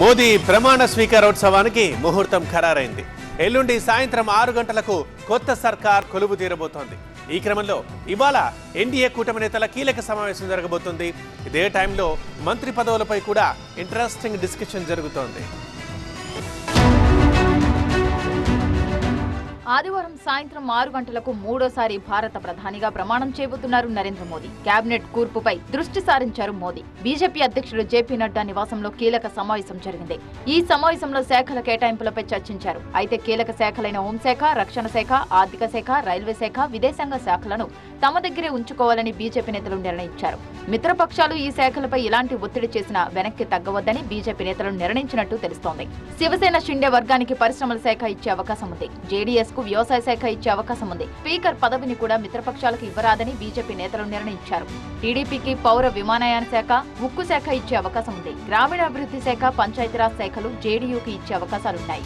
మోదీ ప్రమాణ స్వీకారోత్సవానికి ముహూర్తం ఖరారైంది. ఎల్లుండి సాయంత్రం ఆరు గంటలకు కొత్త సర్కార్ కొలువు తీరబోతోంది. ఈ క్రమంలో ఇవాళ ఎన్డీఏ కూటమి నేతల కీలక సమావేశం జరగబోతుంది. ఇదే టైంలో మంత్రి పదవులపై కూడా ఇంట్రెస్టింగ్ డిస్కషన్ జరుగుతోంది. ఆదివారం సాయంత్రం ఆరు గంటలకు మూడోసారి భారత ప్రధానిగా ప్రమాణం చేయబోతున్నారు నరేంద్ర మోదీ. కేబినెట్ కూర్పుపై దృష్టి సారించారు మోదీ. బీజేపీ అధ్యక్షుడు జేపీ నడ్డా నివాసంలో కీలక సమావేశం జరిగింది. ఈ సమావేశంలో శాఖల కేటాయింపులపై చర్చించారు. అయితే కీలక శాఖలైన హోంశాఖ రక్షణ శాఖ ఆర్థిక శాఖ రైల్వే శాఖ విదేశాంగ శాఖలను తమ దగ్గరే ఉంచుకోవాలని బీజేపీ నేతలు నిర్ణయించారు. మిత్రపక్షాలు ఈ శాఖలపై ఇలాంటి ఒత్తిడి చేసినా వెనక్కి తగ్గవద్దని బీజేపీ నేతలు నిర్ణయించినట్టు తెలుస్తోంది. శివసేన షిండే వర్గానికి పరిశ్రమల శాఖ ఇచ్చే అవకాశం ఉంది. జేడీఎస్ కు వ్యవసాయ శాఖ ఇచ్చే అవకాశం ఉంది. స్పీకర్ పదవిని కూడా మిత్రపక్షాలకు ఇవ్వరాదని బీజేపీ నేతలు నిర్ణయించారు. టీడీపీకి పౌర విమానయాన శాఖ ఉక్కు శాఖ ఇచ్చే అవకాశం ఉంది. గ్రామీణాభివృద్ధి శాఖ పంచాయతీరాజ్ శాఖలు జేడీయూకి ఇచ్చే అవకాశాలున్నాయి.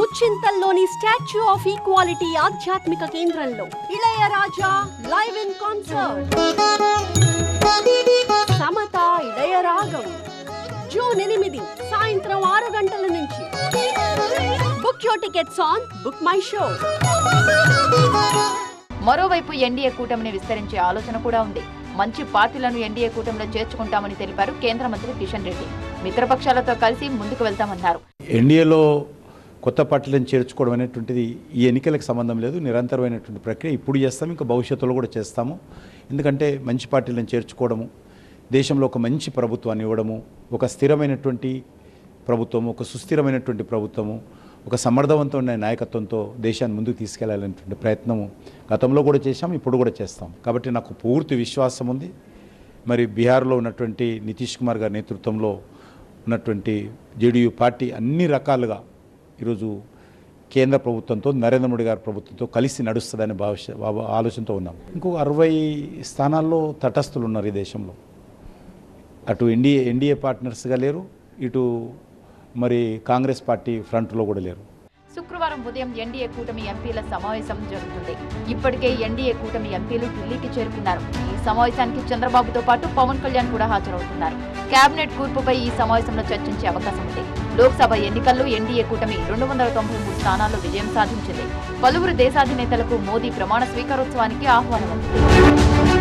ముచ్చింతల్లోని స్టాచ్యూ ఆఫ్ ఈక్వాలిటీ ఆధ్యాత్మిక కేంద్రంలో Ilaiyaraaja live in concert. Samatha Ilayaragam. June ఎనిమిది సాయంత్రం ఆరు గంటల నుంచి. Book your tickets on Book My Show మరోవైపు ఎన్డీఏ కూటమిని విస్తరించే ఆలోచన కూడా ఉంది. మంచి పార్టీలను ఎన్డీఏ కూటమిలో చేర్చుకుంటామని తెలిపారు కేంద్ర మంత్రి కిషన్ రెడ్డి. మిత్రపక్షాలతో కలిసి ముందుకు వెళ్తామన్నారు. ఎన్డీఏలో కొత్త పార్టీలను చేర్చుకోవడం అనేటువంటిది ఈ ఎన్నికలకు సంబంధం లేదు. నిరంతరమైనటువంటి ప్రక్రియ. ఇప్పుడు చేస్తాం ఇంకా భవిష్యత్తులో కూడా చేస్తాము. ఎందుకంటే మంచి పార్టీలను చేర్చుకోవడము దేశంలో ఒక మంచి ప్రభుత్వాన్ని ఇవ్వడము ఒక స్థిరమైనటువంటి ప్రభుత్వము ఒక సుస్థిరమైనటువంటి ప్రభుత్వము ఒక సమర్థవంతమైన నాయకత్వంతో దేశాన్ని ముందుకు తీసుకెళ్ళాలనేటువంటి ప్రయత్నము గతంలో కూడా చేశాం ఇప్పుడు కూడా చేస్తాం. కాబట్టి నాకు పూర్తి విశ్వాసం ఉంది. మరి బీహార్లో ఉన్నటువంటి నితీష్ కుమార్ గారి నేతృత్వంలో ఉన్నటువంటి జేడీయూ పార్టీ అన్ని రకాలుగా ఈరోజు కేంద్ర ప్రభుత్వంతో నరేంద్ర మోడీ గారి ప్రభుత్వంతో కలిసి నడుస్తుందనే భావిష్య ఆలోచనతో ఉన్నాం. ఇంకో అరవై స్థానాల్లో తటస్థులు ఉన్నారు ఈ దేశంలో. అటు ఎన్డీఏ ఎన్డీఏ పార్ట్నర్స్గా లేరు ఇటు మరి కాంగ్రెస్ పార్టీ ఫ్రంట్లో కూడా లేరు. శుక్రవారం ఉదయం ఎన్డీఏ కూటమి ఎంపీల సమావేశం జరుగుతుంది. ఇప్పటికే ఎన్డీఏ కూటమి ఎంపీలు ఢిల్లీకి చేరుకున్నారు. ఈ సమావేశానికి చంద్రబాబుతో పాటు పవన్ కళ్యాణ్ కూడా హాజరవుతున్నారు. కేబినెట్ కూర్పుపై ఈ సమావేశంలో చర్చించే అవకాశం ఉంది. లోక్సభ ఎన్నికల్లో ఎన్డీఏ కూటమి రెండు వందల తొంభై మూడు స్థానాల్లో విజయం సాధించింది. పలువురు దేశాధినేతలకు మోదీ ప్రమాణ స్వీకారోత్సవానికి ఆహ్వానం అందింది.